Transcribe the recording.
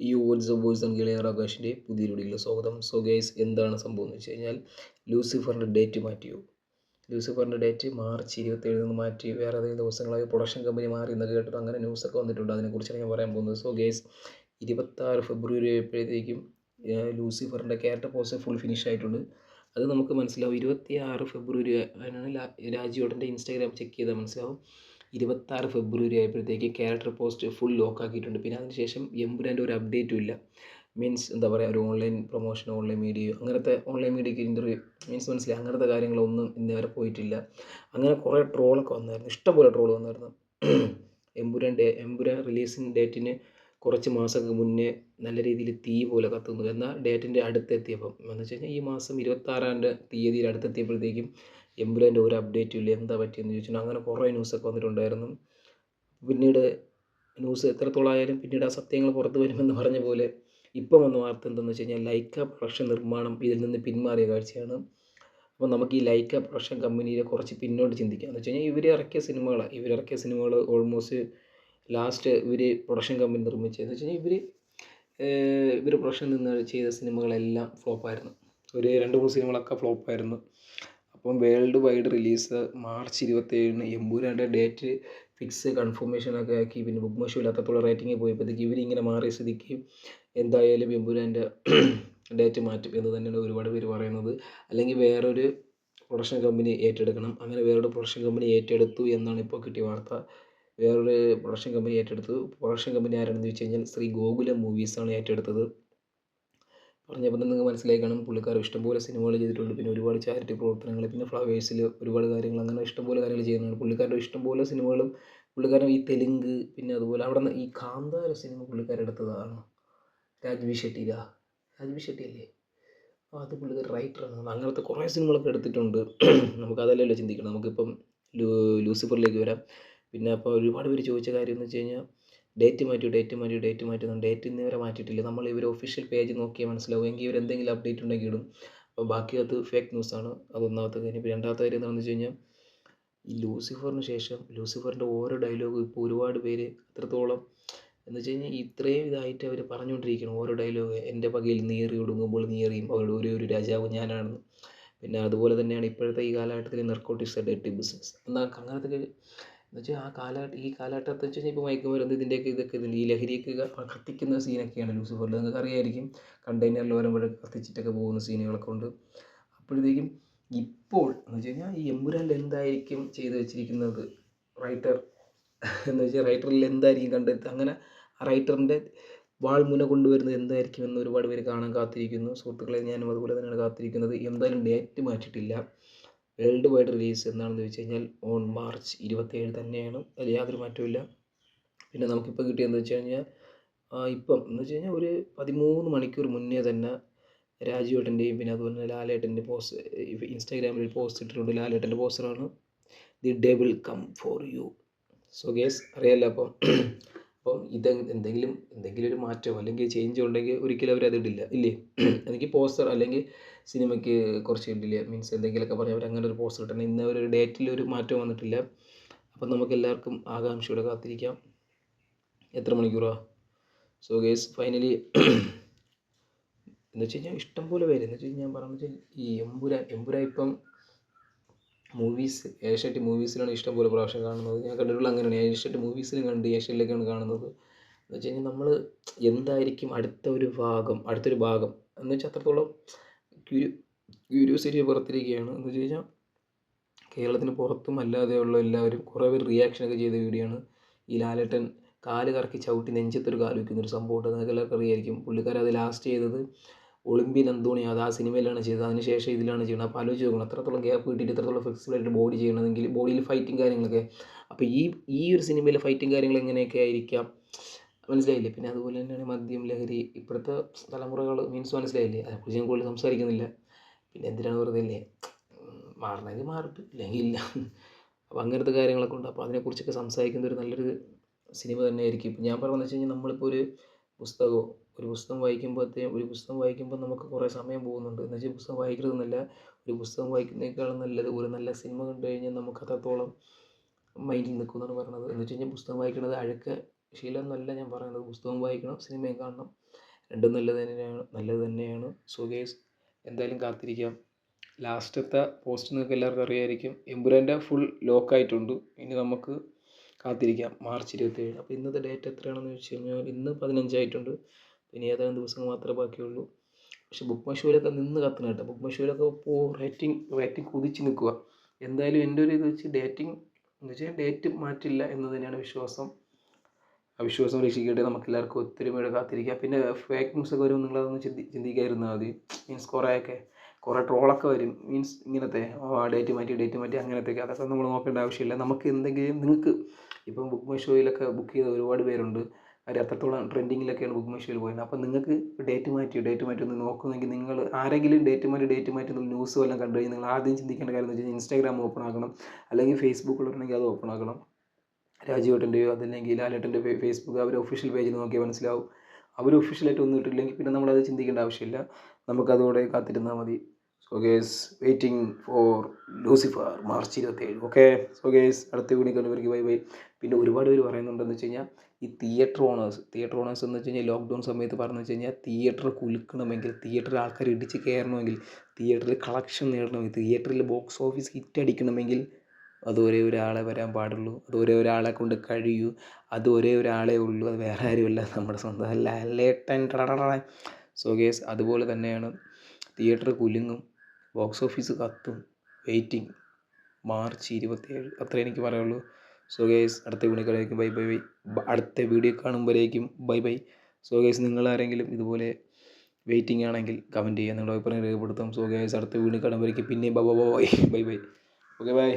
ഈ words of boys and ഗിളിയർ ആകാശിന്റെ പുതിയ സ്വാഗതം. സോ ഗൈസ് എന്താണ് സംഭവം എന്ന് വെച്ച് കഴിഞ്ഞാൽ ലൂസിഫറിന്റെ ഡേറ്റ് മാറ്റിയോ? ലൂസിഫറിന്റെ ഡേറ്റ് മാർച്ച് ഇരുപത്തേഴിൽ നിന്ന് മാറ്റി. വേറെ ഏതെങ്കിലും ദിവസങ്ങളായി പ്രൊഡക്ഷൻ കമ്പനി മാറി എന്നൊക്കെ കേട്ടിട്ട് അങ്ങനെ ന്യൂസൊക്കെ വന്നിട്ടുണ്ട്. അതിനെക്കുറിച്ചാണ് ഞാൻ പറയാൻ പോകുന്നത്. സോ ഗൈസ് ഇരുപത്താറ് ഫെബ്രുവരി ആയപ്പോഴത്തേക്കും ലൂസിഫറിന്റെ ക്യാരക്ടർ പോസ്റ്റ് ഫുൾ ഫിനിഷ് ആയിട്ടുണ്ട്. അത് നമുക്ക് മനസ്സിലാവും. ഇരുപത്തി ആറ് ഫെബ്രുവരി അതിനാണ് രാജീവേട്ടന്റെ ഇൻസ്റ്റാഗ്രാം ചെക്ക് ചെയ്താൽ മനസ്സിലാവും. ഇരുപത്താറ് ഫെബ്രുവരി ആയപ്പോഴത്തേക്ക് ക്യാരക്ടർ പോസ്റ്റ് ഫുൾ ലോക്ക് ആക്കിയിട്ടുണ്ട്. പിന്നെ അതിനുശേഷം എമ്പുരാന്റെ ഒരു അപ്ഡേറ്റും ഇല്ല. മീൻസ് എന്താ പറയുക ഒരു ഓൺലൈൻ പ്രൊമോഷൻ ഓൺലൈൻ മീഡിയ അങ്ങനത്തെ ഓൺലൈൻ മീഡിയയ്ക്ക് ഇന്റർവ്യൂ മീൻസ് മനസ്സിലായി. അങ്ങനത്തെ കാര്യങ്ങളൊന്നും ഇന്ന് വരെ പോയിട്ടില്ല. അങ്ങനെ കുറേ ട്രോളൊക്കെ വന്നായിരുന്നു. ഇഷ്ടംപോലെ ട്രോൾ വന്നായിരുന്നു. എമ്പുരാൻ ഡേ എമ്പുരാൻ റിലീസിങ് ഡേറ്റിന് കുറച്ച് മാസങ്ങൾക്ക് മുന്നേ നല്ല രീതിയിൽ തീ പോലെ കത്തുന്നു. എന്നാൽ ഡേറ്റിന്റെ അടുത്തെത്തിയപ്പം എന്ന് വെച്ച് കഴിഞ്ഞാൽ ഈ മാസം ഇരുപത്താറാന്റെ തീയതിയിൽ അടുത്തെത്തിയപ്പോഴത്തേക്കും എംബുലന്റെ ഒരു അപ്ഡേറ്റും ഇല്ല. എന്താ പറ്റിയെന്ന് ചോദിച്ചാൽ അങ്ങനെ കുറേ ന്യൂസൊക്കെ വന്നിട്ടുണ്ടായിരുന്നു. പിന്നീട് ന്യൂസ് എത്രത്തോളം ആയാലും പിന്നീട് ആ സത്യങ്ങൾ പുറത്തു വരുമെന്ന് പറഞ്ഞ പോലെ ഇപ്പം വന്ന വാർത്ത എന്താണെന്ന് വെച്ച് കഴിഞ്ഞാൽ ലൈക്ക പ്രൊഡക്ഷൻ നിർമ്മാണം ഇതിൽ നിന്ന് പിന്മാറിയ കാഴ്ചയാണ്. അപ്പോൾ നമുക്ക് ഈ ലൈക്ക പ്രൊഡക്ഷൻ കമ്പനിയെ കുറച്ച് പിന്നോട്ട് ചിന്തിക്കാം. എന്ന് വെച്ച് കഴിഞ്ഞാൽ ഇവർ ഇറക്കിയ സിനിമകളാണ്. ഇവർ ഇറക്കിയ സിനിമകൾ ഓൾമോസ്റ്റ് ലാസ്റ്റ് ഇവർ പ്രൊഡക്ഷൻ കമ്പനി നിർമ്മിച്ചതെന്ന് വെച്ച് കഴിഞ്ഞാൽ ഇവർ ഇവർ പ്രൊഡക്ഷൻ നിന്ന് ചെയ്ത സിനിമകളെല്ലാം ഫ്ലോപ്പായിരുന്നു ഒരു രണ്ട് മൂന്ന് സിനിമകളൊക്കെ ഫ്ലോപ്പായിരുന്നു അപ്പം വേൾഡ് വൈഡ് റിലീസ് മാർച്ച് ഇരുപത്തേഴിന് എമ്പൂരാന്റെ ഡേറ്റ് ഫിക്സ് കൺഫർമേഷനൊക്കെ ആക്കി. പിന്നെ ബുക്ക് മഷോ ഇല്ലാത്തപ്പോൾ റേറ്റിംഗ് പോയപ്പോഴത്തേക്ക് ഇവരിങ്ങനെ മാറിയ സ്ഥിതിക്ക് എന്തായാലും എമ്പൂരാന്റെ ഡേറ്റ് മാറ്റും എന്ന് തന്നെയാണ് ഒരുപാട് പേര് പറയുന്നത്. അല്ലെങ്കിൽ വേറൊരു പ്രൊഡക്ഷൻ കമ്പനി ഏറ്റെടുക്കണം. അങ്ങനെ വേറൊരു പ്രൊഡക്ഷൻ കമ്പനി ഏറ്റെടുത്തു എന്നാണ് ഇപ്പോൾ കിട്ടിയ വാർത്ത. വേറൊരു പ്രൊഡക്ഷൻ കമ്പനി ഏറ്റെടുത്തു. പ്രൊഡക്ഷൻ കമ്പനി ആരാണെന്ന് ചോദിച്ചു കഴിഞ്ഞാൽ ശ്രീ ഗോകുലം മൂവീസാണ് ഏറ്റെടുത്തത്. പറഞ്ഞപ്പോൾ തന്നെ നിങ്ങൾക്ക് മനസ്സിലായി കാണും. പുള്ളിക്കാർ ഇഷ്ടംപോലെ സിനിമകൾ ചെയ്തിട്ടുണ്ട്. പിന്നെ ഒരുപാട് ചാരിറ്റി പ്രവർത്തനങ്ങൾ പിന്നെ ഫ്ലവേഴ്സിൽ ഒരുപാട് കാര്യങ്ങൾ അങ്ങനെ ഇഷ്ടംപോലെ കാര്യങ്ങൾ ചെയ്യുന്നുണ്ട് പുള്ളിക്കാരുടെ ഇഷ്ടംപോലെ സിനിമകളും പുള്ളിക്കാരൻ ഈ തെലുങ്ക് പിന്നെ അതുപോലെ അവിടെ നിന്ന് ഈ കാന്താര സിനിമ പുള്ളിക്കാരെടുത്തതാണ് രാജ്വി ഷെട്ടിയില രാജ്വി ഷെട്ടി അല്ലേ അപ്പോൾ അത് പുള്ളിക്കാർ റൈറ്ററാണ് അങ്ങനത്തെ കുറേ സിനിമകളൊക്കെ എടുത്തിട്ടുണ്ട്. നമുക്ക് അതല്ലല്ലോ ചിന്തിക്കണം. നമുക്കിപ്പം ലൂ ലൂസിഫറിലേക്ക് വരാം. പിന്നെ അപ്പോൾ ഒരുപാട് പേര് ചോദിച്ച കാര്യം എന്ന് വെച്ച് കഴിഞ്ഞാൽ ഡേറ്റ് മാറ്റി ഡേറ്റ് മാറ്റി ഡേറ്റ് മാറ്റുന്നു ഡേറ്റ് ഇന്ന് വരെ മാറ്റിയിട്ടില്ല. നമ്മൾ ഇവർ ഒഫീഷ്യൽ പേജ് നോക്കിയാൽ മനസ്സിലാവും. എങ്കിൽ ഇവർ എന്തെങ്കിലും അപ്ഡേറ്റ് ഉണ്ടെങ്കിൽ ഇടും. അപ്പോൾ ബാക്കി അത് ഫേക്ക് ന്യൂസാണ് അത് ഒന്നാമത്തെ കാര്യം. ഇപ്പോൾ രണ്ടാമത്തെ കാര്യം എന്താണെന്ന് വെച്ച് കഴിഞ്ഞാൽ ഈ ലൂസിഫറിന് ശേഷം ലൂസിഫറിന്റെ ഓരോ ഡയലോഗും ഇപ്പോൾ ഒരുപാട് പേര് അത്രത്തോളം എന്ന് വെച്ച് കഴിഞ്ഞാൽ ഇത്രയും ഇതായിട്ട് അവർ പറഞ്ഞുകൊണ്ടിരിക്കണം ഓരോ ഡയലോഗ് എന്റെ പകയിൽ നീറി ഒടുങ്ങുമ്പോൾ നീറിയും അവരുടെ ഒരേ ഒരു രാജാവ് ഞാനാണെന്ന്. പിന്നെ അതുപോലെ തന്നെയാണ് ഇപ്പോഴത്തെ ഈ കാലഘട്ടത്തിൽ നെർക്കോട്ടിക്സ് ഡേറ്റ് ബിസിനസ് എന്നാൽ അങ്ങനത്തെ എന്ന് ആ കാലഘട്ടം ഈ കാലഘട്ടത്തിൽ വെച്ച് കഴിഞ്ഞാൽ ഇപ്പോൾ മയക്കുമരുന്ന് ഇതിന്റെയൊക്കെ ഇതൊക്കെ ഇതിന്റെ ഈ ലഹരിയൊക്കെ കത്തിക്കുന്ന സീനൊക്കെയാണ് ലൂസിഫറിൽ. നിങ്ങൾക്ക് അറിയായിരിക്കും കണ്ടെയ്നറിൽ വരുമ്പോഴൊക്കെ കത്തിച്ചിട്ടൊക്കെ പോകുന്ന സീനുകളൊക്കെ ഉണ്ട്. അപ്പോഴത്തേക്കും ഇപ്പോൾ എന്ന് വെച്ച് കഴിഞ്ഞാൽ ഈ എമ്പുരാനിൽ എന്തായിരിക്കും ചെയ്ത് വെച്ചിരിക്കുന്നത്? റൈറ്റർ എന്ന് വെച്ചാൽ റൈറ്ററിൽ എന്തായിരിക്കും കണ്ടെത്തുക? അങ്ങനെ ആ റൈറ്ററിന്റെ വാൾമുന കൊണ്ടുവരുന്നത് എന്തായിരിക്കും എന്ന് ഒരുപാട് പേര് കാണാൻ കാത്തിരിക്കുന്നു. സുഹൃത്തുക്കളെ ഞാനും അതുപോലെ തന്നെയാണ് കാത്തിരിക്കുന്നത്. എന്തായാലും ഡേറ്റ് മാറ്റിയിട്ടില്ല. വേൾഡ് വൈഡ് റിലീസ് എന്നാണെന്ന് വെച്ച് കഴിഞ്ഞാൽ ഓൺ മാർച്ച് ഇരുപത്തേഴ് തന്നെയാണ്. അതിൽ യാതൊരു മാറ്റവും പിന്നെ നമുക്കിപ്പോൾ കിട്ടിയതെന്ന് വെച്ച് കഴിഞ്ഞാൽ ഇപ്പം എന്ന് വെച്ച് കഴിഞ്ഞാൽ ഒരു പതിമൂന്ന് മണിക്കൂർ മുന്നേ തന്നെ രാജുവേട്ടന്റെയും പിന്നെ അതുപോലെ തന്നെ ലാലേട്ടന്റെ പോസ്റ്റ് ഇൻസ്റ്റാഗ്രാമിൽ പോസ്റ്റ് ഇട്ടിട്ടുണ്ട്. ലാലേട്ടന്റെ പോസ്റ്ററാണ് the day will come for you. So guys അറിയാമല്ലോ അപ്പം അപ്പം ഇത് എന്തെങ്കിലും എന്തെങ്കിലും ഒരു മാറ്റമോ അല്ലെങ്കിൽ ചേഞ്ച് ഉണ്ടെങ്കിൽ ഒരിക്കലും അവർ അത് ഇടില്ല. ഇല്ലേ? എനിക്ക് പോസ്റ്റർ അല്ലെങ്കിൽ സിനിമയ്ക്ക് കുറച്ച് ഇടില്ല. മീൻസ് എന്തെങ്കിലുമൊക്കെ പറഞ്ഞ് അങ്ങനെ ഒരു പോസ്റ്റർ ഇട്ടണം ഇന്ന് ഒരു ഡേറ്റിൽ ഒരു മാറ്റം വന്നിട്ടില്ല. അപ്പം നമുക്ക് എല്ലാവർക്കും ആകാംക്ഷയോടെ കാത്തിരിക്കാം. എത്ര മണിക്കൂറാ? സോ ഗേസ് ഫൈനലി എന്ന് വെച്ച് കഴിഞ്ഞാൽ ഇഷ്ടംപോലെ പേര്. എന്ന് വെച്ച് കഴിഞ്ഞാൽ ഞാൻ പറഞ്ഞു ഈ എമ്പുരാൻ എമ്പുരാൻ ഇപ്പം മൂവീസ് ഏഷ്യാറ്റ് മൂവീസിലാണ് ഇഷ്ടംപോലെ പ്രാവശ്യം കാണുന്നത്. ഞാൻ കണ്ടിട്ടുള്ള അങ്ങനെയാണ്. ഏഷ്യാറ്റ് മൂവീസിലും കണ്ട് ഏഷ്യയിലേക്കാണ് കാണുന്നത്. എന്ന് വെച്ച് കഴിഞ്ഞാൽ നമ്മൾ എന്തായിരിക്കും അടുത്ത ഒരു ഭാഗം അടുത്തൊരു ഭാഗം? എന്ന് വെച്ചാൽ അത്രത്തോളം ക്യൂരി ക്യൂരിയോസിറ്റി പുറത്തിരിക്കുകയാണ്. എന്ന് വെച്ച് കഴിഞ്ഞാൽ കേരളത്തിന് പുറത്തും അല്ലാതെയുള്ള എല്ലാവരും കുറേ പേര് റിയാക്ഷനൊക്കെ ചെയ്ത വീഡിയോ ഈ ലാലേട്ടൻ കാൽ കറക്കി ചവിട്ടി നെഞ്ചത്തൊരു കാൽ വയ്ക്കുന്നൊരു സംഭവമുണ്ട് നിങ്ങൾക്ക് എല്ലാവർക്കും അറിയായിരിക്കും. പുള്ളിക്കാരത് ലാസ്റ്റ് ചെയ്തത് ഒളിമ്പ്യൻ അന്തോണി അത് ആ സിനിമയിലാണ് ചെയ്തത്. അതിനുശേഷം ഇതിലാണ് ചെയ്യുന്നത്. അപ്പോൾ ആലോചിച്ച് നോക്കണം. അത്രത്തോളം ഗ്യാപ്പ് കിട്ടിയിട്ട് ഇത്രത്തോളം ഫ്ലെക്സിബിളായിട്ട് ബോഡി ചെയ്യണമെങ്കിൽ ബോഡിയിൽ ഫൈറ്റിംഗ് കാര്യങ്ങളൊക്കെ. അപ്പോൾ ഈ ഈ ഒരു സിനിമയിലെ ഫൈറ്റിംഗ് കാര്യങ്ങൾ എങ്ങനെയൊക്കെ ആയിരിക്കാം? മനസ്സിലായില്ലേ? പിന്നെ അതുപോലെ തന്നെയാണ് മദ്യം ലഹരി ഇപ്പോഴത്തെ തലമുറകൾ മീൻസ് മനസ്സിലായില്ലേ? അതിനെക്കുറിച്ച് ഞാൻ കൂടുതൽ സംസാരിക്കുന്നില്ല. പിന്നെ എന്തിനാണ് വെറുതെ അല്ലേ മാറണമെങ്കിൽ മാറട്ടെ. ഇല്ലെങ്കിൽ ഇല്ല. അപ്പോൾ അങ്ങനത്തെ കാര്യങ്ങളൊക്കെ ഉണ്ട്. അപ്പോൾ അതിനെക്കുറിച്ചൊക്കെ സംസാരിക്കുന്ന ഒരു നല്ലൊരു സിനിമ തന്നെയായിരിക്കും. ഇപ്പം ഞാൻ പറയുന്നത് വെച്ച് കഴിഞ്ഞാൽ നമ്മളിപ്പോൾ ഒരു പുസ്തകമോ ഒരു പുസ്തകം വായിക്കുമ്പോഴത്തേക്കും ഒരു പുസ്തകം വായിക്കുമ്പോൾ നമുക്ക് കുറേ സമയം പോകുന്നുണ്ട്. എന്ന് വെച്ചാൽ പുസ്തകം വായിക്കരുതെന്നല്ല ഒരു പുസ്തകം വായിക്കുന്നതിനേക്കാളും നല്ലത് ഒരു നല്ല സിനിമ കണ്ടു കഴിഞ്ഞാൽ നമുക്ക് അത്രത്തോളം മൈൻഡിൽ നിൽക്കുമെന്നാണ് പറയുന്നത്. എന്ന് വെച്ച് കഴിഞ്ഞാൽ പുസ്തകം വായിക്കുന്നത് അഴുക്ക ശീലം എന്നല്ല ഞാൻ പറയുന്നത്. പുസ്തകം വായിക്കണം സിനിമയും കാണണം. രണ്ടും നല്ലത് തന്നെയാണ് നല്ലത് തന്നെയാണ്. സോ എന്തായാലും കാത്തിരിക്കാം. ലാസ്റ്റത്തെ പോസ്റ്റ് നിങ്ങൾക്ക് എല്ലാവർക്കും അറിയായിരിക്കും. എമ്പുരാന്റെ ഫുൾ ലോക്കായിട്ടുണ്ട് ഇനി നമുക്ക് കാത്തിരിക്കാം. മാർച്ച് ഇരുപത്തേഴ് അപ്പോൾ ഇന്നത്തെ ഡേറ്റ് എത്രയാണെന്ന് വെച്ച് കഴിഞ്ഞാൽ ഇന്ന് പതിനഞ്ചായിട്ടുണ്ട്. ഇനി ഏതാനും ദിവസങ്ങൾ മാത്രമേ ബാക്കിയുള്ളൂ. പക്ഷെ ബുക്ക് മൈ ഷോയിലൊക്കെ നിന്ന് കത്തണം കേട്ടോ. ബുക്ക് മൈ ഷോയിലൊക്കെ ഇപ്പോൾ റേറ്റിംഗ് റേറ്റിംഗ് കുതിച്ച് നിൽക്കുക. എന്തായാലും എന്റെ ഒരു ഇത് വെച്ച് ഡേറ്റിംഗ് എന്ന് വെച്ചാൽ ഡേറ്റ് മാറ്റില്ല എന്ന് തന്നെയാണ് വിശ്വാസം. ആ വിശ്വാസം രക്ഷിക്കട്ടെ. നമുക്ക് എല്ലാവർക്കും ഒത്തൊരുമയോടെ കാത്തിരിക്കാം. പിന്നെ ഫേക്ക് ന്യൂസ് ഒക്കെ വരുമ്പോൾ നിങ്ങളതൊന്ന് ചിന്തി ചിന്തിക്കാതിരുന്നാൽ മതി മീൻസ് കുറേയൊക്കെ കുറേ ട്രോളൊക്കെ വരും. മീൻസ് ഇങ്ങനത്തെ ഡേറ്റ് മാറ്റി ഡേറ്റ് മാറ്റി അങ്ങനത്തെയൊക്കെ. അതൊക്കെ നമ്മൾ നോക്കേണ്ട ആവശ്യമില്ല. നമുക്ക് എന്തെങ്കിലും നിങ്ങൾക്ക് ഇപ്പം ബുക്ക് മൈ ഷോയിലൊക്കെ ബുക്ക് ചെയ്ത ഒരുപാട് പേരുണ്ട്. അവർ അത്രത്തോളം ട്രെൻഡിങ്ങിലൊക്കെയാണ് ബുക്ക് മൈ ഷോയിൽ പോയത് അപ്പോൾ നിങ്ങൾക്ക് ഡേറ്റ് മാറ്റി ഡേറ്റ് മാറ്റി ഒന്ന് നോക്കുന്നെങ്കിൽ നിങ്ങൾ ആരെങ്കിലും ഡേറ്റ് മാറ്റി ഡേറ്റ് മാറ്റി എന്നുള്ള ന്യൂസ് വല്ലതും കണ്ടു കഴിഞ്ഞാൽ നിങ്ങൾ ആദ്യം ചിന്തിക്കേണ്ട കാര്യം എന്ന് കഴിഞ്ഞാൽ ഇൻസ്റ്റാഗ്രാം ഓപ്പൺ ആക്കണം. അല്ലെങ്കിൽ ഫേസ്ബുക്കിലുണ്ടെങ്കിൽ അത് ഓപ്പൺ ആക്കണം. രാജീവേട്ടന്റെയോ അതല്ലെങ്കിൽ ലാലേട്ടന്റെ ഫേസ്ബുക്ക് അവർ ഒഫീഷ്യൽ പേജിൽ നോക്കിയാൽ മനസ്സിലാവും. അവർ ഒഫീഷ്യലായിട്ട് ഒന്നും ഇട്ടില്ലെങ്കിൽ പിന്നെ നമ്മളത് ചിന്തിക്കേണ്ട ആവശ്യമില്ല. നമുക്കതോടെ കാത്തിരുന്നാൽ മതി. So guys waiting for Lucifer March ഇരുപത്തേഴ് ഓക്കെ സോ ഗേസ് അടുത്ത വീഡിയോ കണ്ടുപിടിക്കും ബൈ ബൈ പിന്നെ ഒരുപാട് പേര് പറയുന്നുണ്ടെന്ന് വെച്ച് കഴിഞ്ഞാൽ ഈ തിയേറ്റർ ഓണേഴ്സ് തിയേറ്റർ ഓണേഴ്സ് എന്ന് വെച്ച് കഴിഞ്ഞാൽ ലോക്ക്ഡൗൺ സമയത്ത് പറഞ്ഞു വെച്ച് കഴിഞ്ഞാൽ തിയേറ്റർ കുലുക്കണമെങ്കിൽ തിയേറ്ററിൽ ആൾക്കാർ ഇടിച്ച് കയറണമെങ്കിൽ തിയേറ്ററിൽ കളക്ഷൻ നേടണമെങ്കിൽ തിയേറ്ററിൽ ബോക്സ് ഓഫീസ് ഹിറ്റ് അടിക്കണമെങ്കിൽ അത് ഒരേ ഒരാളെ വരാൻ പാടുള്ളൂ അത് ഒരേ ഒരാളെ കൊണ്ട് കഴിയൂ അത് ഒരേ ഒരാളേ ഉള്ളൂ അത് വേറെ ആരുമല്ല നമ്മുടെ സ്വന്തം ലാലേട്ടൻ. സോ ഗേസ് അതുപോലെ തന്നെയാണ് തിയേറ്റർ കുലുങ്ങും ബോക്സ് ഓഫീസ് കത്തും വെയിറ്റിംഗ്. മാർച്ച് ഇരുപത്തിയേഴ്. അത്രേ എനിക്ക് പറയുള്ളൂ സോ ഗേസ് അടുത്ത വീഡിയോ ബൈ ബൈ ബൈ അടുത്ത വീഡിയോ കാണുമ്പോഴേക്കും ബൈ ബൈ സോ ഗേസ് നിങ്ങളാരെങ്കിലും ഇതുപോലെ വെയിറ്റിംഗ് ആണെങ്കിൽ കമന്റ് ചെയ്യുക. നിങ്ങളുടെ അഭിപ്രായം രേഖപ്പെടുത്താം. സോ ഗേസ് അടുത്ത വീഡിയോ കാണുമ്പോഴേക്കും പിന്നെയും bye bye bye bye okay bye